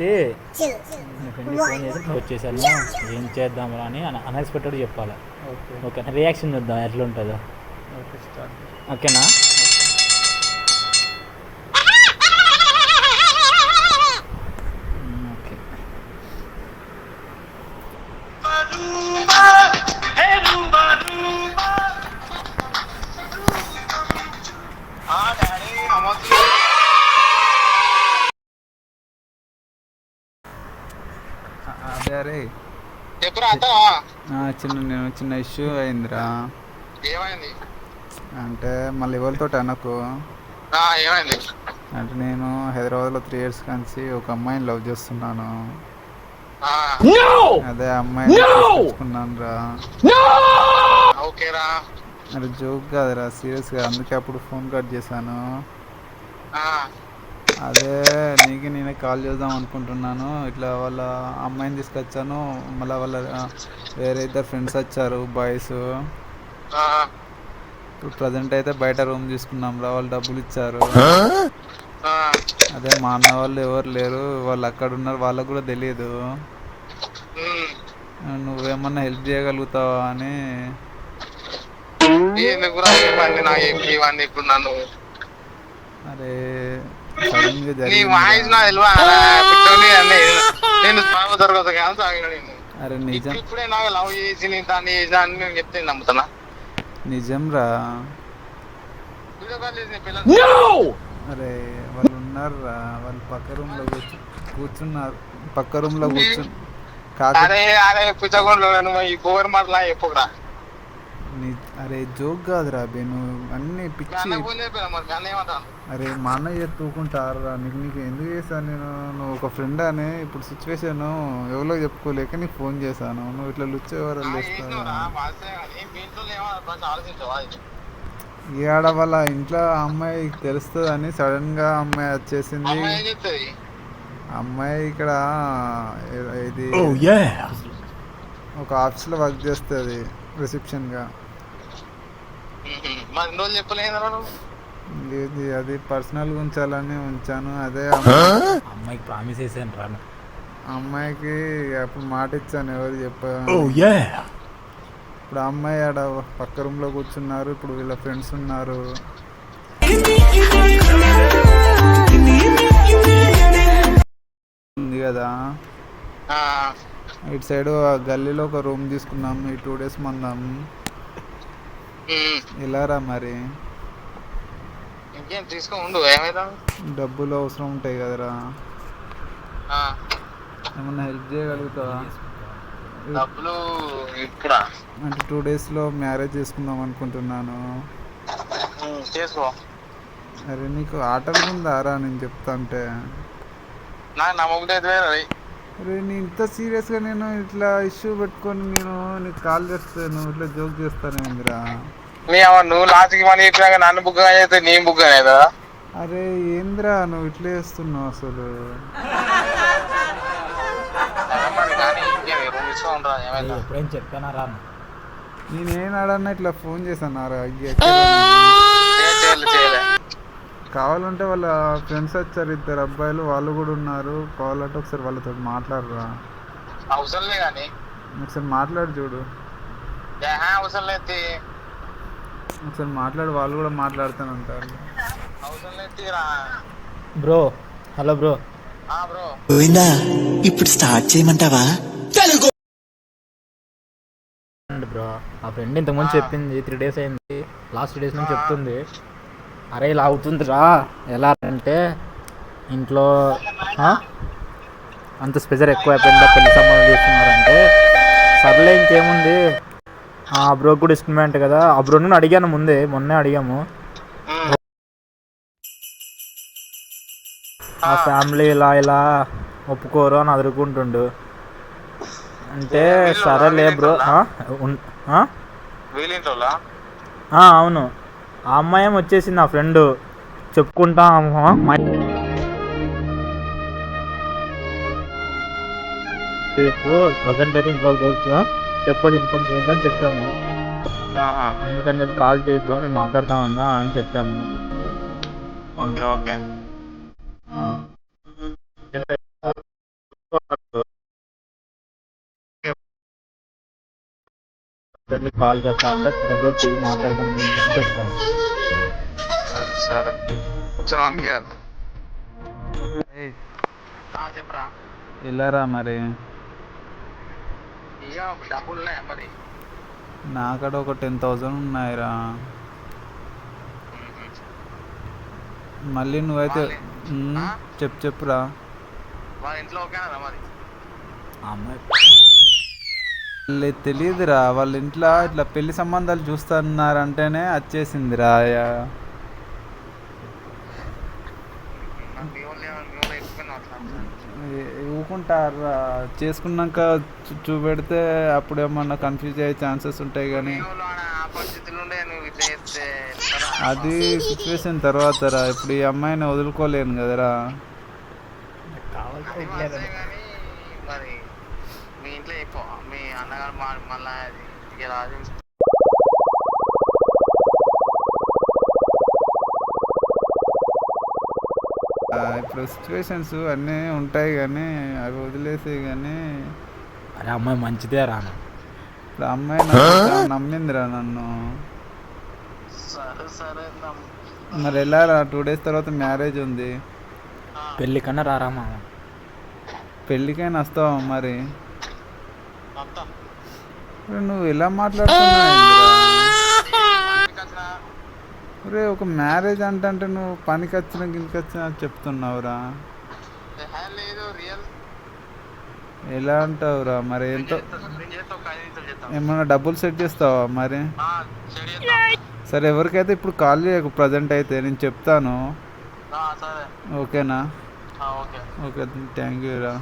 చేసి వచ్చేసాను ఏం చేద్దాంరా అని అన్ఎక్స్పెక్టెడ్ చెప్పాలి. ఓకే. ఓకే రియాక్షన్ చూద్దాం ఎట్లా ఉంటుందో. Okay start. ఓకేనా? ఓకే. అదే చిన్న నేను చిన్న ఇష్యూ అయిందిరా. ఏమైంది? అంటే మళ్ళీ ఎవరితో అనకు ఆ, ఏమైంది? అంటే నేను హైదరాబాద్లో త్రీ ఇయర్స్ కలిసి ఒక అమ్మాయిని లవ్ చేస్తున్నాను. ఆ, అదే అమ్మాయిని తీసుకున్నాను రా ఓకేరా. అరే జోక్ కాదురా సీరియస్గా అందుకే అప్పుడు ఫోన్ కట్ చేశాను. ఆ, అదే నీకు నేనే కాల్ చేద్దాం అనుకుంటున్నాను. ఇట్లా వాళ్ళ అమ్మాయిని తీసుకొచ్చాను. మళ్ళీ వాళ్ళ వేరే ఇద్దరు ఫ్రెండ్స్ వచ్చారు బాయ్స్ ఆ, ఇప్పుడు ప్రజెంట్ అయితే బయట రూమ్ తీసుకున్నాం రా వాళ్ళు డబ్బులు ఇచ్చారు. ఆ, అదే మా అన్న వాళ్ళు ఎవరు లేరు. వాళ్ళు అక్కడ ఉన్నారు వాళ్ళకు కూడా తెలియదు. నువ్వేమన్నా హెల్ప్ చేయగలుగుతావా అని. నాకు? ఇప్పుడు నన్ను? అరే సడన్గా నీ జరిగింది వాయిస్ నా కూర్చొని నేను స్వామి దొరకదు కానీ తాగిన నేను. అరే నిజం. ఇప్పుడు నాకు లవ్ చేసి నేను దాన్ని చేసిన అని నేను చెప్తే నమ్ముతున్నా. నిజం రా. అరే వాళ్ళు ఉన్నారు రా వాళ్ళు పక్క రూమ్లో కూర్చు కూర్చున్నారు. పక్క రూమ్లో కూర్చు కాక అరే అరే పుచ్చకుండా నువ్వు ఈ కోవర్ మాటలా చెప్పుకురా. అరే జోక్ కాదురా బే నువ్వు అన్ని పిచ్చి. అరే మా అన్నయ్య తూకుంటారా నీకు నీకు ఎందుకు చేశాను నేను? నువ్వు ఒక ఫ్రెండ్ అని ఇప్పుడు సిచ్యువేషన్ ఎవరో చెప్పుకోలేక నీకు ఫోన్ చేశాను. నువ్వు ఇట్లా లుచ్చేవారు ఈ ఆడ వాళ్ళ ఇంట్లో అమ్మాయి తెలుస్తుందని సడన్గా అమ్మాయి వచ్చేసింది. అమ్మాయి ఇక్కడ ఇది ఒక ఆఫీస్లో వర్క్ చేస్తుంది రిసెప్షన్గా మరి ఇన్ని రోజులు చెప్పలేదు నువ్వు ఇది అది పర్సనల్ ఉంచాలని ఉంచాను అదే అమ్మాయి- అమ్మాయికి ప్రామిస్ చేసాను రాను అమ్మాయికి అప్పుడు మాట ఇచ్చాను ఎవరు చెప్పాను ఇప్పుడు అమ్మాయి ఆడ పక్క రూమ్లో కూర్చున్నారు ఇప్పుడు వీళ్ళ ఫ్రెండ్స్ ఉన్నారు. ఉంది కదా? ఆ, ఇటు సైడ్ గల్లీలో ఒక రూమ్ తీసుకున్నాం ఈ టూ డేస్ మందాం. ఉమ్. ఇలారా మరి? ఇంకేం తీసుకో ఉండు ఏమైనా డబ్బులు అవసరం ఉంటాయి కదరా. ఏమన్నా హెల్ప్ చేయగలుగుతావా? డబ్బులు ఇప్పుడా అంటే టూ డేస్లో మ్యారేజ్ చేసుకుందాం అనుకుంటున్నాను. చేసుకో. అరే నీకు ఆటలు ఉందారా నేను చెప్తా అంటే. నాకు నమ్మకం వేరే అరే నేను ఇంత సీరియస్గా నేను ఇట్లా ఇష్యూ పెట్టుకొని నేను నీకు కాల్ చేస్తాను ఇట్లా జోక్ చేస్తాను అవ్వ నువ్వు లాస్ట్కి మనీ చెప్పినాక నన్ను బుక్ అయితే నేను బుక్ కదా? అరే ఏంద్రా నువ్వు ఇట్లా చేస్తున్నావు అసలు? నేనేం ఆడన్నా ఇట్లా ఫోన్ చేశాను రా? చేయలే. కావాలంటే వాళ్ళ ఫ్రెండ్స్ వచ్చారు ఇద్దరు అబ్బాయిలు వాళ్ళు కూడా ఉన్నారు. కావాలంటే ఒకసారి వాళ్ళతో మాట్లాడరా. అవసరం లే కానీ ఒకసారి మాట్లాడి చూడు. అవసరం లేదు ఒకసారి మాట్లాడి వాళ్ళు కూడా మాట్లాడుతాను అంటారు. అవసరం లేదు బ్రో హలో బ్రో. ఆ బ్రో. గోవిందా ఇప్పుడు స్టార్ట్ చేయమంటావా? అండ్ బ్రో ఆ ఫ్రెండ్ ఇంతకుముందు చెప్పింది త్రీ డేస్ అయింది. లాస్ట్ డేస్ నుంచి చెప్తుంది. అరే ఇలా అవుతుందిరా. ఎలా అంటే ఇంట్లో? అంత స్పెషల్ ఎక్కువ అయిపోయిందా పెళ్ళి సంబంధం చేస్తున్నారంటే. సర్లే ఇంకేముంది. ఆ బ్రో కూడా ఇష్టమే కదా. ఆ బ్రోని అడిగాను ముందే మొన్నే అడిగాము. ఆ. ఫ్యామిలీ ఇలా ఇలా ఒప్పుకోరు అని అదురుకుంటుండు. అంటే సరేలే బ్రో అవును. ఆ అమ్మాయి వచ్చేసింది నా ఫ్రెండ్. చెప్పుకుంటా చెప్పదు ఇన్ఫార్మ్ చేద్దాం చెప్పాము. కాల్ చేద్దాం మేము మాట్లాడతామన్నా అని చెప్పాము. Okay okay. ఫ్రెండ్ కాల్ చేస్తా అంటే డబ్బులు మాట్లాడడం చెప్తాను సరే. గారు. ఏయ్, చెప్పరా. వెళ్ళారా మరి? మరి. నాకాడ ఒక టెన్ థౌజండ్ ఉన్నాయిరా. మళ్ళీ నువ్వైతే చెప్పు చెప్పురా. అమ్మాయి వాళ్ళకి తెలియదురా వాళ్ళ ఇంట్లో ఇట్లా పెళ్ళి సంబంధాలు చూస్తున్నారంటేనే వచ్చేసిందిరా యా. నాకు ఏ- ఊరుకుంటారా చేసుకున్నాక చూ- చూపెడితే అప్పుడు ఏమన్నా కన్ఫ్యూజ్ అయ్యే ఛాన్సెస్ ఉంటాయి కానీ ఆ నువ్వు ఇట్లా చేస్తే ఎట్లా? అది సిచ్యువేషన్ తర్వాత రా ఇప్పుడు ఈ అమ్మాయిని వదులుకోలేను కదరా కానీ మరి మీ ఇంట్లో చెప్పు మీ అన్నగారు మా మళ్ళా ఆ, ఇప్పుడు సిచ్యువేషన్స్ అన్నీ ఉంటాయి కానీ అవి వదిలేసి కానీ అరే అమ్మాయి మంచిదే రాను ఇప్పుడు అమ్మాయి నమ్మిందిరా నన్ను. సరే సరే నమ్ము. మరి వెళ్ళారా టూ డేస్ తర్వాత మ్యారేజ్ ఉంది. పెళ్ళి కన్నా రారా మామ? పెళ్ళికైనా వస్తావా మరి? నువ్వు ఇలా మాట్లాడుతున్నావు ఒక మ్యారేజ్ అంటే నువ్వు పనికి వచ్చిన గినికి వచ్చిన చెప్తున్నావురా ఎలా అంటావురా మరి ఎంతో ఏమన్నా డబ్బులు సెట్ చేస్తావా మరి. సరే ఎవరికైతే ఇప్పుడు కాల్ చేయకు ప్రజెంట్ అయితే నేను చెప్తాను. ఓకేనా? ఓకే. ఓకే థ్యాంక్ యూ రా.